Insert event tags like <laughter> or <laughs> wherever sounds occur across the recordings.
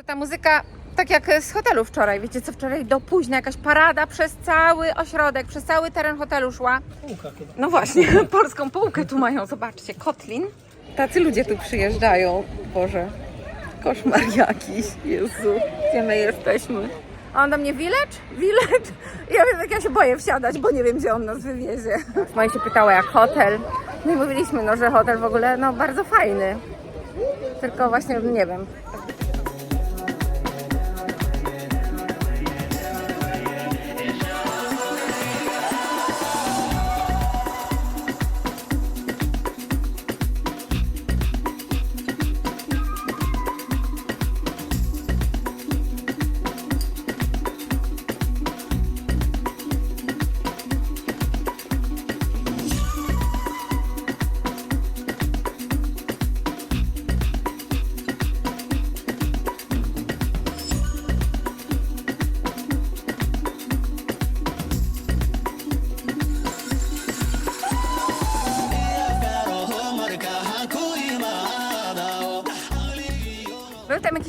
To ta muzyka, tak jak z hotelu wczoraj, wiecie co, wczoraj do późna jakaś parada przez cały ośrodek, przez cały teren hotelu szła. Półka chyba. No właśnie, <laughs> polską półkę tu mają, zobaczcie, Kotlin. Tacy ludzie tu przyjeżdżają, Boże, koszmar jakiś, Jezu, gdzie my jesteśmy? A on do mnie, village? Village? Ja wiem, jak ja się boję wsiadać, bo nie wiem, gdzie on nas wywiezie. Moja się pytała, jak hotel. No i mówiliśmy, no, że hotel w ogóle, no, bardzo fajny. Tylko właśnie, nie wiem,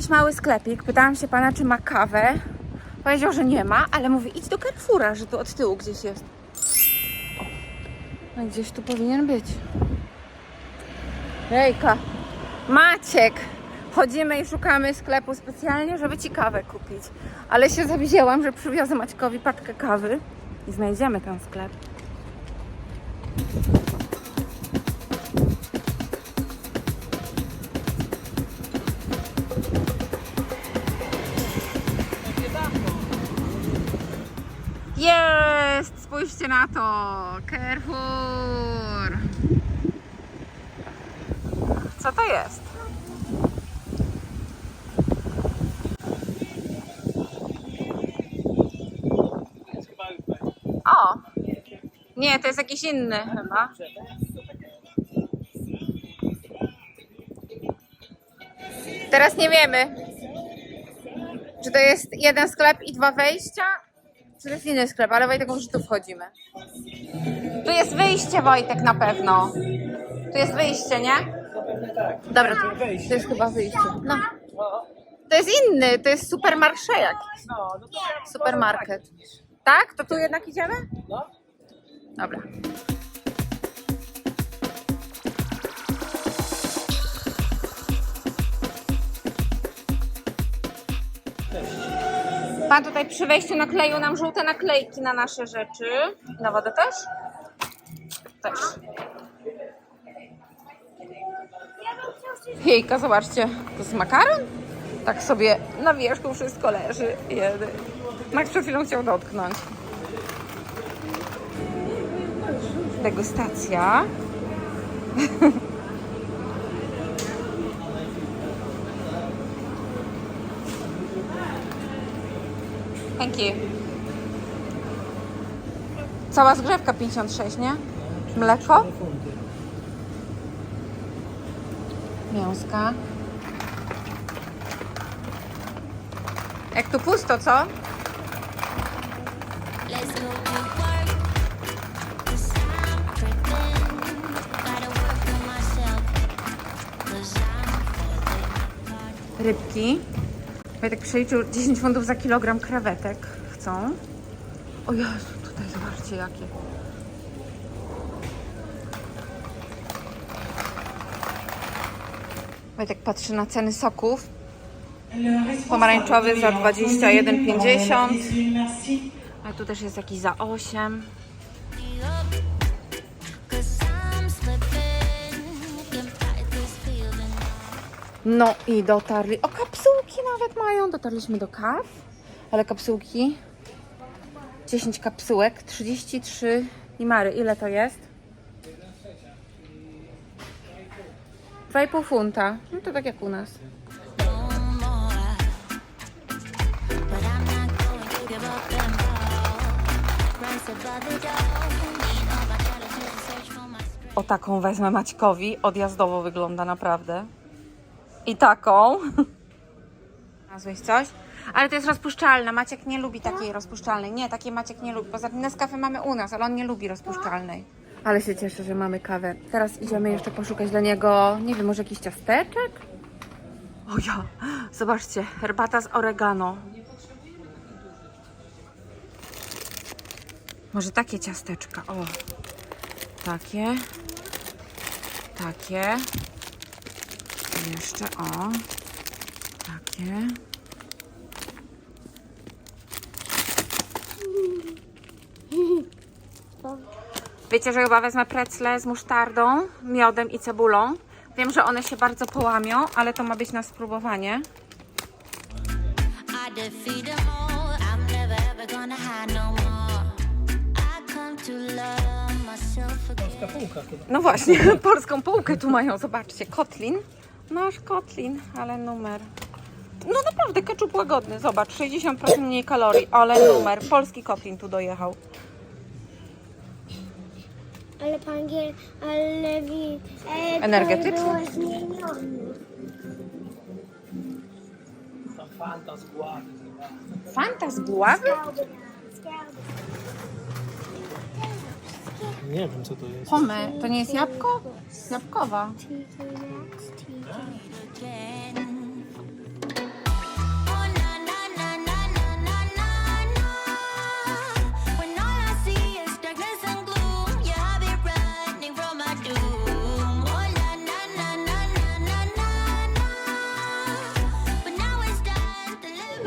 jakiś mały sklepik, pytałam się pana, czy ma kawę. Powiedział, że nie ma, ale mówi, idź do Carrefoura, że tu od tyłu gdzieś jest. No gdzieś tu powinien być. Hejka, Maciek! Chodzimy i szukamy sklepu specjalnie, żeby ci kawę kupić. Ale się zawzięłam, że przywiozę Maćkowi paczkę kawy i znajdziemy ten sklep. Spójrzcie na to! Carrefour! Co to jest? O! Nie, to jest jakiś inny chyba. Teraz nie wiemy, czy to jest jeden sklep i dwa wejścia, to jest inny sklep, ale Wojtek mówi, że tu wchodzimy. Tu jest wyjście, Wojtek, na pewno. Tu jest wyjście, nie? Dobra, to, to jest chyba wyjście. No. To jest inny, to jest supermarsze jakiś. No, no to Supermarket. Tak? To tu jednak idziemy? No. Dobra. Pan tutaj przy wejściu nakleił nam żółte naklejki na nasze rzeczy. Na wodę też? Też. Hejka, zobaczcie, to jest makaron? Tak sobie na wierzchu wszystko leży. Jedy. Max przed chwilą chciał dotknąć. Degustacja. <laughs> Thank you. Cała zgrzewka 56, nie? Mleko? Miąska. Jak tu pusto, co? Rybki. Wojtek przeliczył 10 funtów za kilogram krewetek. Chcą. O Jezu, tutaj zobaczcie jakie. Wojtek patrzy na ceny soków. Pomarańczowy za 21,50. A tu też jest jakiś za 8. up. 'Cause I'm slipping. Can fight this feeling. No i dotarli. O, nawet mają. Dotarliśmy do kaw, ale kapsułki. 10 kapsułek, 33 imary. Ile to jest? 2,5 funta. No to tak jak u nas. O taką wezmę Maćkowi. Odjazdowo wygląda naprawdę. I taką. <laughs> Znalazłeś coś? Ale to jest rozpuszczalna. Maciek nie lubi takiej rozpuszczalnej. Nie, takiej Maciek nie lubi. Poza tym Nescafe mamy u nas, ale on nie lubi rozpuszczalnej. Ale się cieszę, że mamy kawę. Teraz idziemy jeszcze poszukać dla niego, nie wiem, może jakiś ciasteczek? O ja, zobaczcie, herbata z oregano. Może takie ciasteczka, o. Takie. Takie. Jeszcze, o. Takie. Wiecie, że chyba wezmę precle z musztardą, miodem i cebulą. Wiem, że one się bardzo połamią, ale to ma być na spróbowanie. No love myself again. No właśnie, <laughs> polską półkę tu mają, zobaczcie, Kotlin. Nasz Kotlin, ale numer. No naprawdę, keczup łagodny, zobacz, 60% mniej kalorii, ale numer. Polski Kotlin tu dojechał. Ale Giel, ale wi, e, to Energetyczny. było zmienione. Fanta z głowy. Fanta z buławy? Nie wiem co to jest. Pome, to nie jest jabłko? Jabłkowa. Maxx, TK.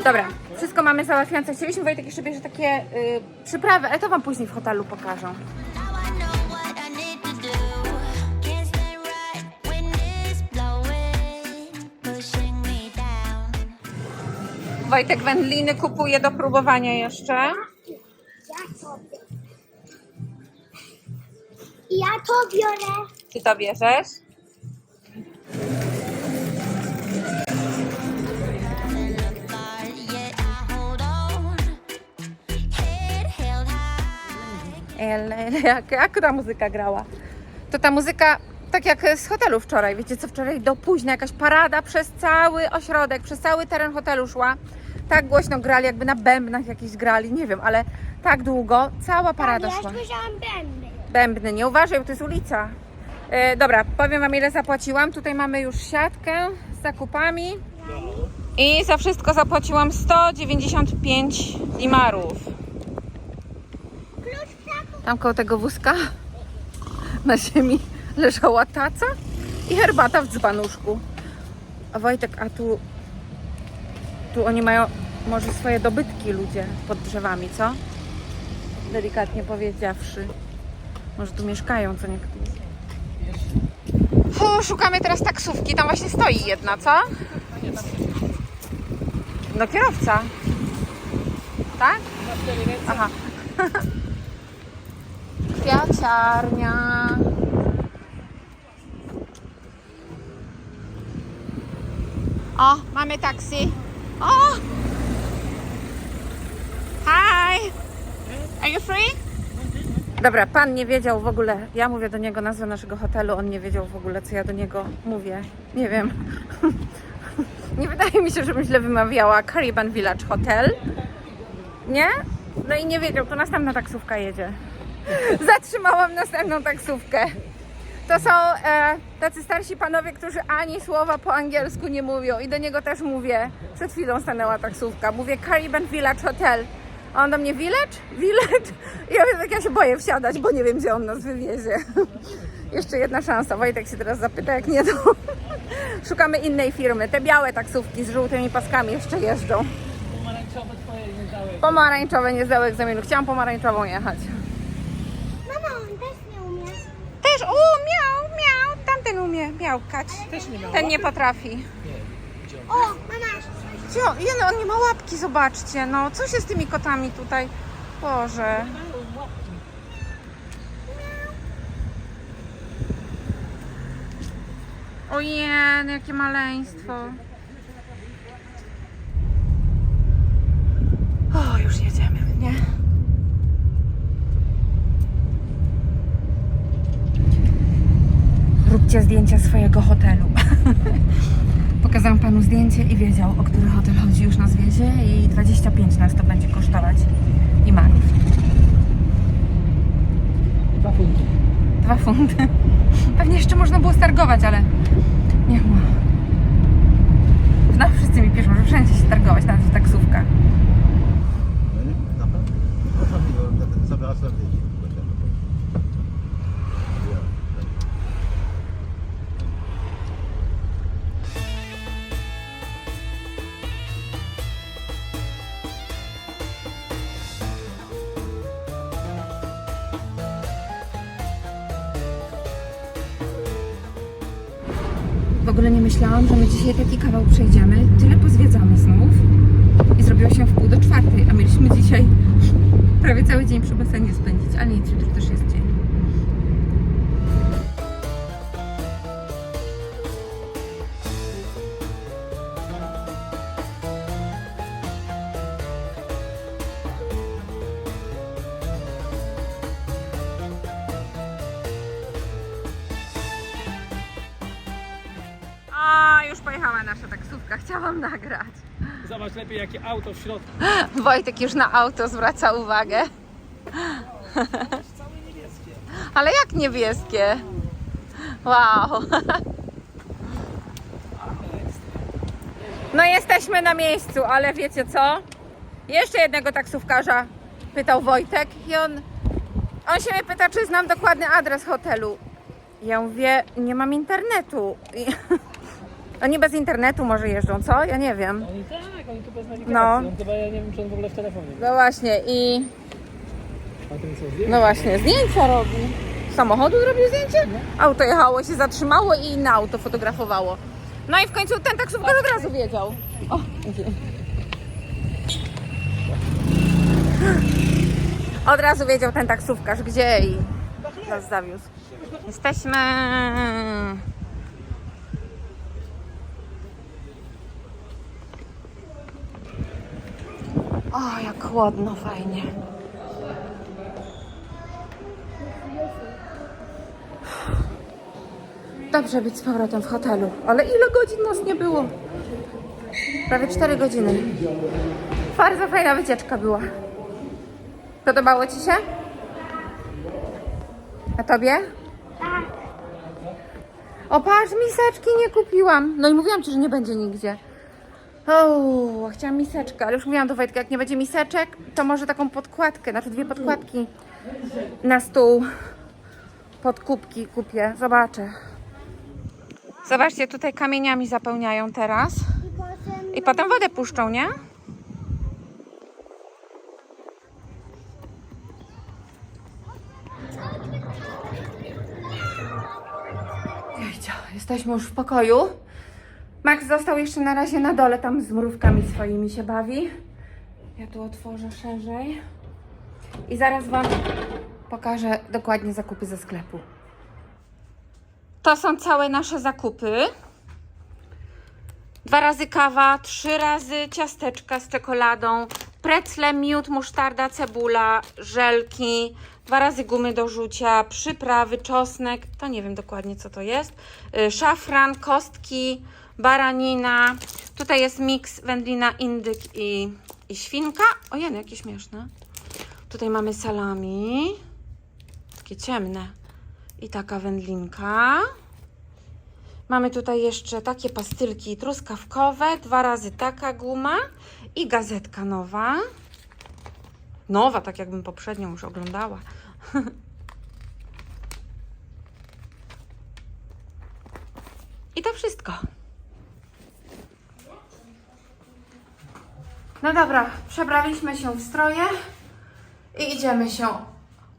Dobra, wszystko mamy załatwione. Chcieliśmy Wojtek jeszcze bierze takie y, przyprawy, ale to wam później w hotelu pokażą. Wojtek wędliny kupuje do próbowania jeszcze. Ja to biorę. Ty to bierzesz? <laughs> jak, jak ta muzyka grała? To ta muzyka, tak jak z hotelu wczoraj. Wiecie co, wczoraj do późna jakaś parada przez cały ośrodek, przez cały teren hotelu szła. Tak głośno grali, jakby na bębnach jakiś grali, nie wiem, ale tak długo cała parada ja szła. słyszałam bębny. Bębny, nie uważaj, bo to jest ulica. E, dobra, powiem Wam ile zapłaciłam. Tutaj mamy już siatkę z zakupami. I za wszystko zapłaciłam 195 limarów. Tam koło tego wózka na ziemi leżała taca i herbata w dzbanuszku. A Wojtek, a tu tu oni mają może swoje dobytki ludzie pod drzewami, co? Delikatnie powiedziawszy. Może tu mieszkają co niektórzy. O, szukamy teraz taksówki. Tam właśnie stoi jedna, co? No kierowca. Tak? Aha. <laughs> Kwiaciarnia. O, mamy taksi. O! Hi! Are you free? Dobra, pan nie wiedział w ogóle. Ja mówię do niego nazwę naszego hotelu, on nie wiedział w ogóle, co ja do niego mówię. Nie wiem. <laughs> Nie wydaje mi się, żebym źle wymawiała Caribbean Village Hotel. Nie? No i nie wiedział, to następna taksówka jedzie. Zatrzymałam następną taksówkę. To są e, tacy starsi panowie, którzy ani słowa po angielsku nie mówią i do niego też mówię. Przed chwilą stanęła taksówka. Mówię Caribbean Village Hotel. A on do mnie Village? Village? I ja tak ja się boję wsiadać, bo nie wiem, gdzie on nas wywiezie. Jeszcze jedna szansa. Wojtek się teraz zapyta, jak nie to. <laughs> Szukamy innej firmy. Te białe taksówki z żółtymi paskami jeszcze jeżdżą. Pomarańczowe twoje nie dały. Pomarańczowe nie zdały egzaminu. Chciałam pomarańczową jechać. Mama, on też nie umie. Też, o, miał, miał. Tamten umie miałkać. Też nie miała. Ten nie potrafi. O, mama. Cio, no, on nie ma łapki, zobaczcie. No, co się z tymi kotami tutaj? Boże. Ojej, jakie maleństwo. O, już jedziemy, nie? Róbcie zdjęcia swojego hotelu. <laughs> Pokazałam panu zdjęcie i wiedział, o który hotel chodzi, już nas wiezie i 25 nas to będzie kosztować. I marów. Dwa funty. Dwa funty. <laughs> Pewnie jeszcze można było stargować, ale niech ma. No, wszyscy mi piszą, że wszędzie się targować, nawet w taksówkach. W ogóle nie myślałam, że my dzisiaj taki kawał przejdziemy. Tyle pozwiedzamy znów. I zrobiło się w pół do czwartej, a mieliśmy dzisiaj <laughs> prawie cały dzień przy basenie spędzić. Ale nic, jutro też jest dzień. Lepiej jakie auto w środku. <gasps> Wojtek już na auto zwraca uwagę. Całe <laughs> niebieskie. Ale jak niebieskie? Wow. <laughs> No jesteśmy na miejscu, ale wiecie co? Jeszcze jednego taksówkarza pytał Wojtek i on, on się mnie pyta, czy znam dokładny adres hotelu. Ja mówię, nie mam internetu. <laughs> I, oni bez internetu może jeżdżą, co? Ja nie wiem. Oni tak, oni tu bez nawigacji. No. On chyba, ja nie wiem, czy on w ogóle w telefonie. No właśnie i A ten co, zdjęcie? No właśnie, zdjęcia robi. Samochodu zrobił zdjęcie? Auto jechało, się zatrzymało i inne auto fotografowało. No i w końcu ten taksówkarz od razu wiedział. O, od razu wiedział ten taksówkarz gdzie i nas zawiózł. Jesteśmy. O, jak chłodno, fajnie. Dobrze być z powrotem w hotelu. Ale ile godzin nas nie było? Prawie 4 godziny. Bardzo fajna wycieczka była. Podobało Ci się? A Tobie? Tak. O, patrz, miseczki nie kupiłam. No i mówiłam Ci, że nie będzie nigdzie. O, chciałam miseczkę, ale już mówiłam do Wojtka, jak nie będzie miseczek, to może taką podkładkę, znaczy dwie podkładki na stół pod kubki kupię. Zobaczę. Zobaczcie, tutaj kamieniami zapełniają teraz. I potem wodę puszczą, nie? Jejcia, jesteśmy już w pokoju. Max został jeszcze na razie na dole, tam z mrówkami swoimi się bawi. Ja tu otworzę szerzej. I zaraz Wam pokażę dokładnie zakupy ze sklepu. To są całe nasze zakupy. Dwa razy kawa, trzy razy ciasteczka z czekoladą, precle, miód, musztarda, cebula, żelki, dwa razy gumy do rzucia, przyprawy, czosnek, to nie wiem dokładnie co to jest, y, szafran, kostki, baranina, tutaj jest miks wędlina, indyk i, i świnka. Ojej, jakie śmieszne. Tutaj mamy salami, takie ciemne i taka wędlinka. Mamy tutaj jeszcze takie pastylki truskawkowe, dwa razy taka guma i gazetka nowa. Nowa, tak jakbym poprzednią już oglądała. <laughs> I to wszystko. No dobra, przebraliśmy się w stroje i idziemy się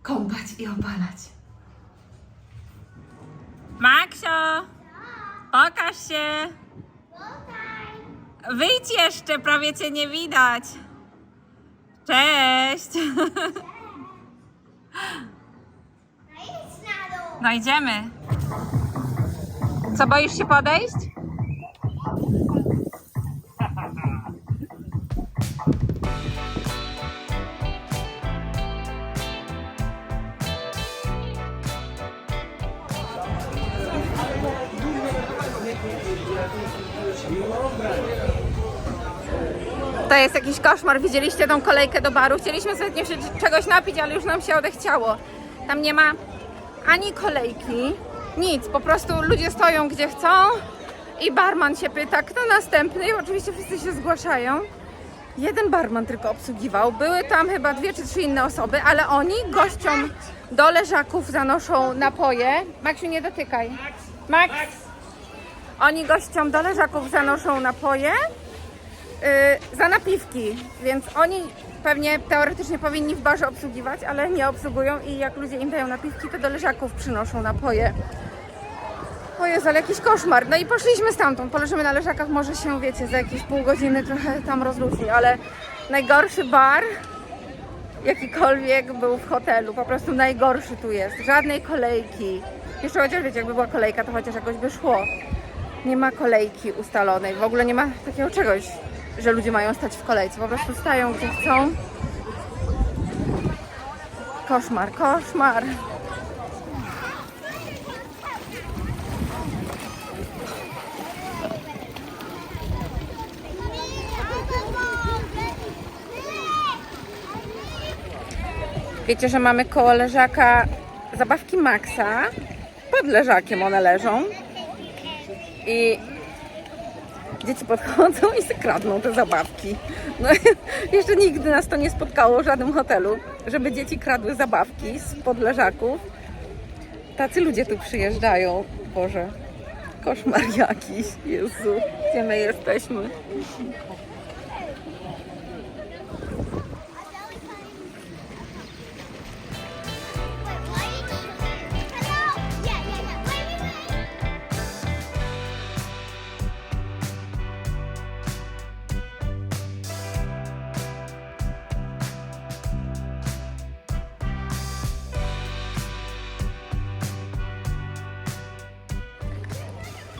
kąpać i opalać. Maksio! Pokaż się! Wyjdź jeszcze, prawie cię nie widać. Cześć! No idziemy. Co, boisz się podejść? To jest jakiś koszmar. Widzieliście tą kolejkę do baru? Chcieliśmy sobie się czegoś napić, ale już nam się odechciało. Tam nie ma ani kolejki, nic. Po prostu ludzie stoją gdzie chcą I barman się pyta, kto następny? I oczywiście wszyscy się zgłaszają. Jeden barman tylko obsługiwał. Były tam chyba dwie czy trzy inne osoby, ale oni gościom do leżaków zanoszą napoje. Maksiu, nie dotykaj. Max! Oni gościom do leżaków zanoszą napoje yy, za napiwki, więc oni pewnie teoretycznie powinni w barze obsługiwać, ale nie obsługują i jak ludzie im dają napiwki, to do leżaków przynoszą napoje. O Jezu, ale jakiś koszmar. No i poszliśmy stamtąd, poleżymy na leżakach, może się, wiecie, za jakieś pół godziny trochę tam rozluźni, ale najgorszy bar, jakikolwiek był w hotelu, po prostu najgorszy tu jest. Żadnej kolejki. Jeszcze chociaż, wiecie, jakby była kolejka, to chociaż jakoś by szło. Nie ma kolejki ustalonej, w ogóle nie ma takiego czegoś, że ludzie mają stać w kolejce, po prostu stają gdzie chcą. Koszmar, koszmar. Wiecie, że mamy koło leżaka zabawki Maxa. Pod leżakiem one leżą. I dzieci podchodzą i sobie kradną te zabawki. No, <laughs> jeszcze nigdy nas to nie spotkało w żadnym hotelu, żeby dzieci kradły zabawki z pod leżaków. Tacy ludzie tu przyjeżdżają. Boże, koszmar <laughs> jakiś. Jezu, gdzie my jesteśmy?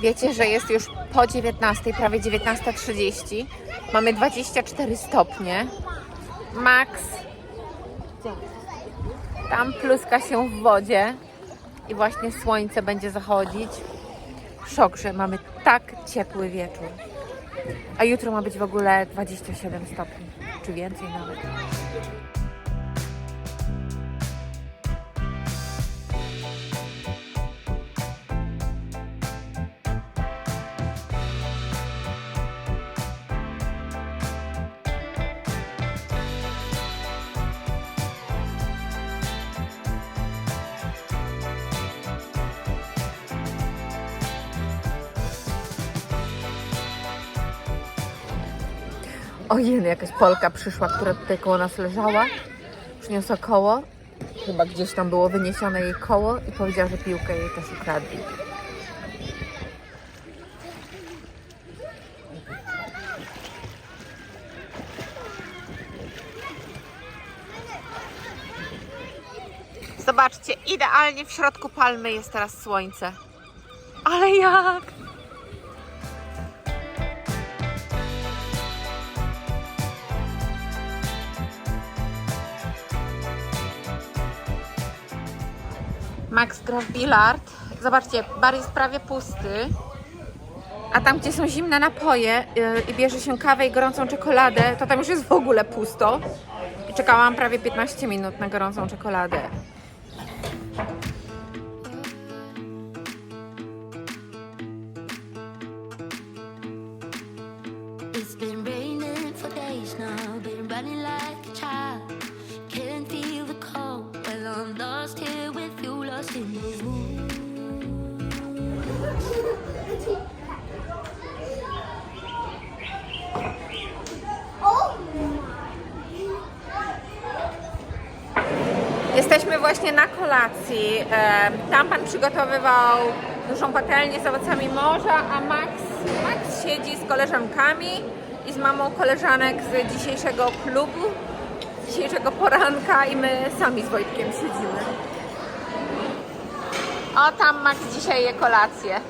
Wiecie, że jest już po 19, prawie 19.30. Mamy 24 stopnie. Max tam pluska się w wodzie i właśnie słońce będzie zachodzić. Szok, że mamy tak ciepły wieczór. A jutro ma być w ogóle 27 stopni, czy więcej nawet. Ojej, jakaś Polka przyszła, która tutaj koło nas leżała. Przyniosła koło. Chyba gdzieś tam było wyniesione jej koło i powiedziała, że piłkę jej też ukradli. Zobaczcie, idealnie w środku palmy jest teraz słońce. Ale jak? Max gra w bilard. Zobaczcie, bar jest prawie pusty. A tam, gdzie są zimne napoje yy, i bierze się kawę i gorącą czekoladę, to tam już jest w ogóle pusto. I czekałam prawie 15 minut na gorącą czekoladę. Przygotowywał dużą patelnię z owocami morza, a Max, Max siedzi z koleżankami i z mamą koleżanek z dzisiejszego klubu, dzisiejszego poranka i my sami z Wojtkiem siedzimy. O, tam Max dzisiaj je kolację.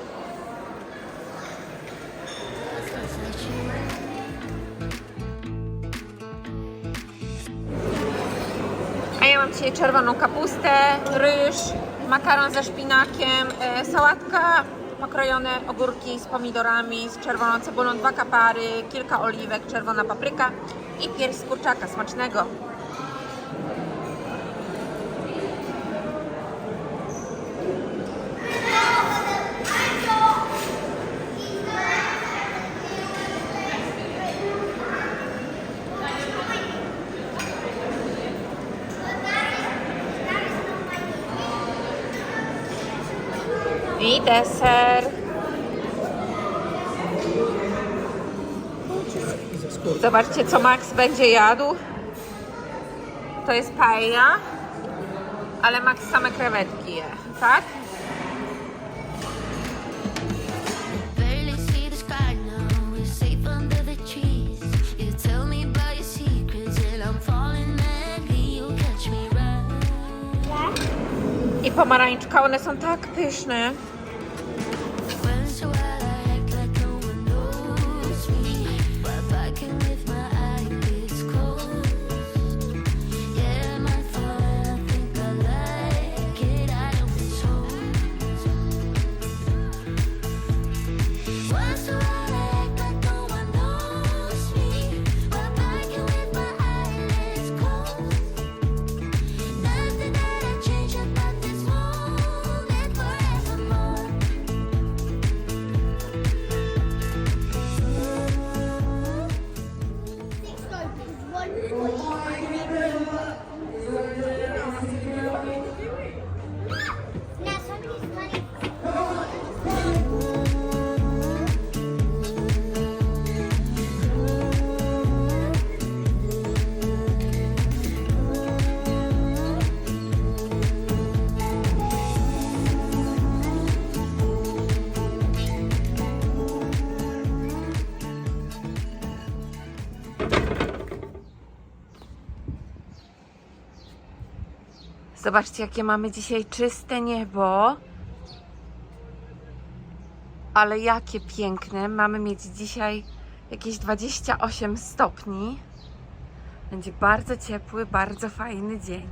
A ja mam dzisiaj czerwoną kapustę, ryż, makaron ze szpinakiem, e, sałatka, pokrojone ogórki z pomidorami, z czerwoną cebulą, dwa kapary, kilka oliwek, czerwona papryka i pierś z kurczaka smacznego. I deser. Zobaczcie, co Max będzie jadł. To jest paella, ale Max same krewetki je, tak? Barely see the sky now. We're Zobaczcie, jakie mamy dzisiaj czyste niebo. Ale jakie piękne. Mamy mieć dzisiaj jakieś 28 stopni. Będzie bardzo ciepły, bardzo fajny dzień.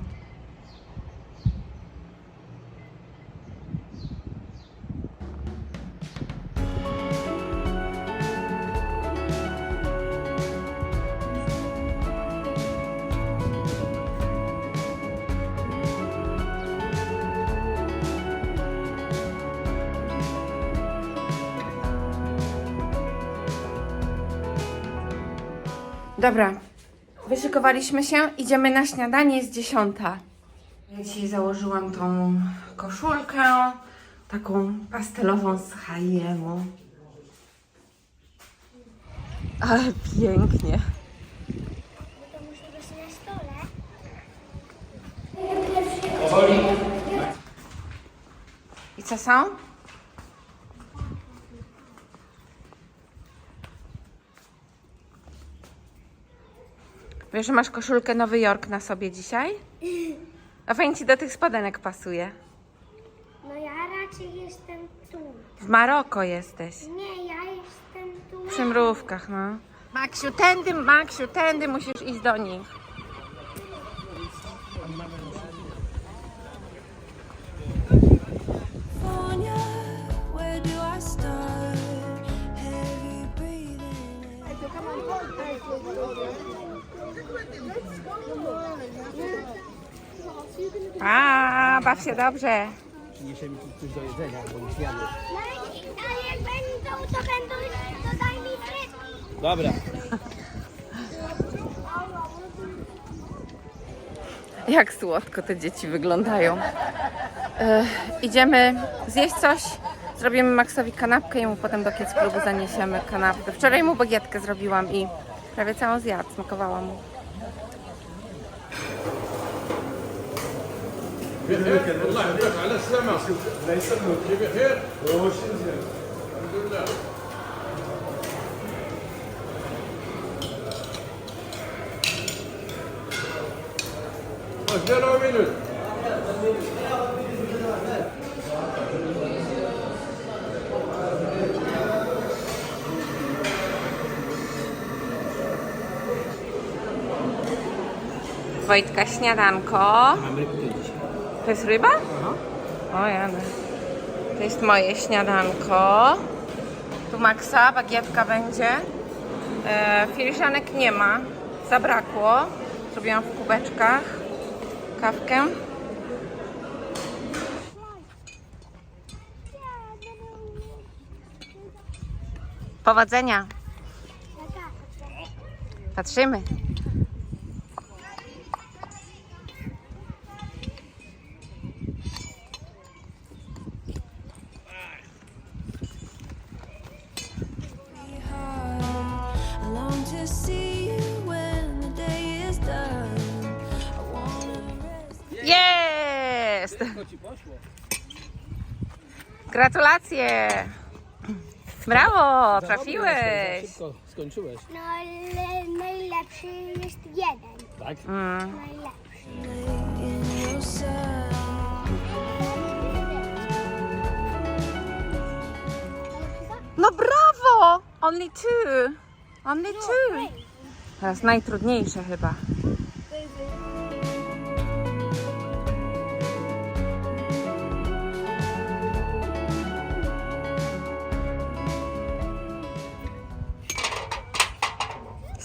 Dobra, wyszykowaliśmy się, idziemy na śniadanie, jest dziesiąta. Ja dzisiaj założyłam tą koszulkę, taką pastelową z H&M. Ale pięknie. I co są? Wiesz, że masz koszulkę Nowy Jork na sobie dzisiaj? A fajnie ci do tych spodenek pasuje. No ja raczej jestem tu. W Maroko jesteś. Nie, ja jestem tu. Przy mrówkach, no. Maksiu, tędy, Maksiu, tędy musisz iść do nich. Się dobrze. Przyniesie mi tu coś do jedzenia, bo już jadłem. No, a jak będą, to będą, to daj mi frytki. Dobra. Jak słodko te dzieci wyglądają. E, idziemy zjeść coś. Zrobimy Maxowi kanapkę i mu potem do Kids Klubu zaniesiemy kanapkę. Wczoraj mu bagietkę zrobiłam i prawie całą zjadł. Smakowała mu. بخير والله يبارك على السلامة الله يسلمك كيف بخير؟ واش مزيان الحمد لله واش داير وينوس؟ Wojtka śniadanko. Mamy. To jest ryba? O jadę. To jest moje śniadanko. Tu Maxa, bagietka będzie. E, filiżanek nie ma. Zabrakło. Zrobiłam w kubeczkach. Kawkę. Powodzenia. Patrzymy. Gratulacje! Brawo, trafiłeś! Szybko skończyłeś. No ale najlepszy jest jeden. Tak? Mm. Najlepszy. No brawo! Only two! Only two! Teraz najtrudniejsze chyba.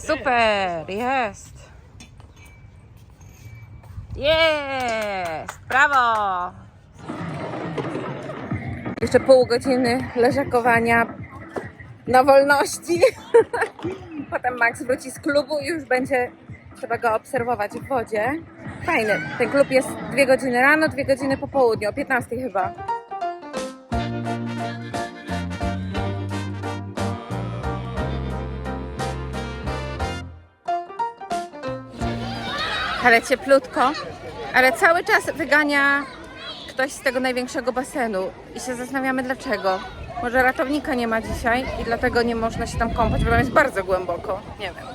Super, jest. Jest, brawo. Jeszcze pół godziny leżakowania na wolności. <laughs> Potem Max wróci z klubu i już będzie trzeba go obserwować w wodzie. Fajny. Ten klub jest dwie godziny rano, dwie godziny po południu, o 15 chyba. Ale cieplutko. Ale cały czas wygania ktoś z tego największego basenu i się zastanawiamy dlaczego. Może ratownika nie ma dzisiaj i dlatego nie można się tam kąpać, bo tam jest bardzo głęboko. Nie wiem.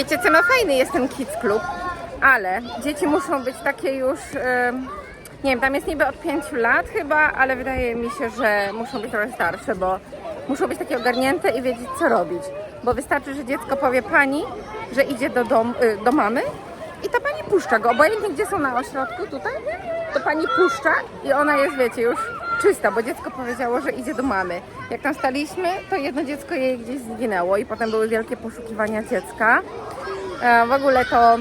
Wiecie co, no fajny jest ten Kids Club, ale dzieci muszą być takie już, em, nie wiem, tam jest niby od 5 lat chyba, ale wydaje mi się, że muszą być trochę starsze, bo muszą być takie ogarnięte i wiedzieć co robić. Bo wystarczy, że dziecko powie pani, że idzie do, dom, y, do mamy i ta pani puszcza go, obojętnie gdzie są na ośrodku tutaj, to pani puszcza i ona jest, wiecie, już czysta, bo dziecko powiedziało, że idzie do mamy. Jak tam staliśmy, to jedno dziecko jej gdzieś zginęło i potem były wielkie poszukiwania dziecka. E, W ogóle to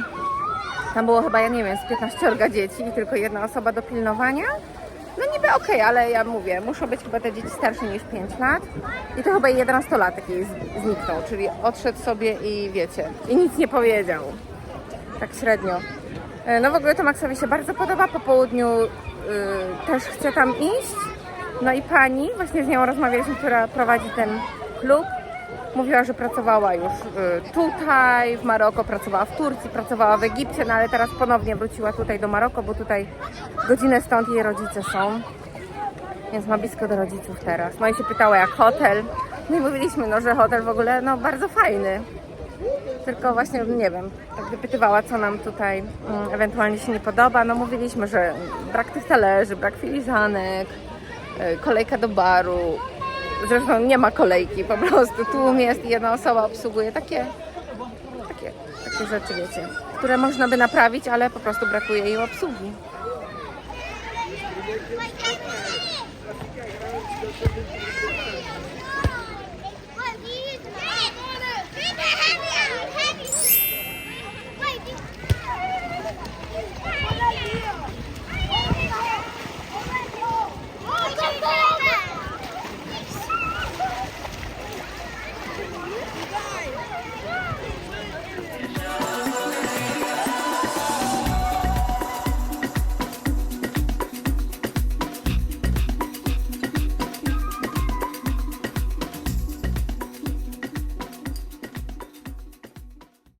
tam było chyba, ja nie wiem, z 15 dzieci i tylko jedna osoba do pilnowania. No niby okej, ale ja mówię, muszą być chyba te dzieci starsze niż 5 lat. I to chyba 11-latek jej zniknął, czyli odszedł sobie i wiecie, i nic nie powiedział. Tak średnio. E, No w ogóle to Maxowi się bardzo podoba. Po południu też chce tam iść. No i pani, właśnie z nią rozmawialiśmy, która prowadzi ten klub, mówiła, że pracowała już y, tutaj, w Maroko, pracowała w Turcji, pracowała w Egipcie, no ale teraz ponownie wróciła tutaj do Maroko, bo tutaj godzinę stąd jej rodzice są. Więc ma blisko do rodziców teraz. No i się pytała jak hotel. No i mówiliśmy, no, że hotel w ogóle no, bardzo fajny. Tylko właśnie, nie wiem, tak wypytywała, co nam tutaj mm, ewentualnie się nie podoba. No mówiliśmy, że brak tych talerzy, brak filiżanek, y, kolejka do baru. Zresztą nie ma kolejki, po prostu tłum jest i jedna osoba obsługuje takie, takie, takie rzeczy, wiecie, które można by naprawić, ale po prostu brakuje jej obsługi.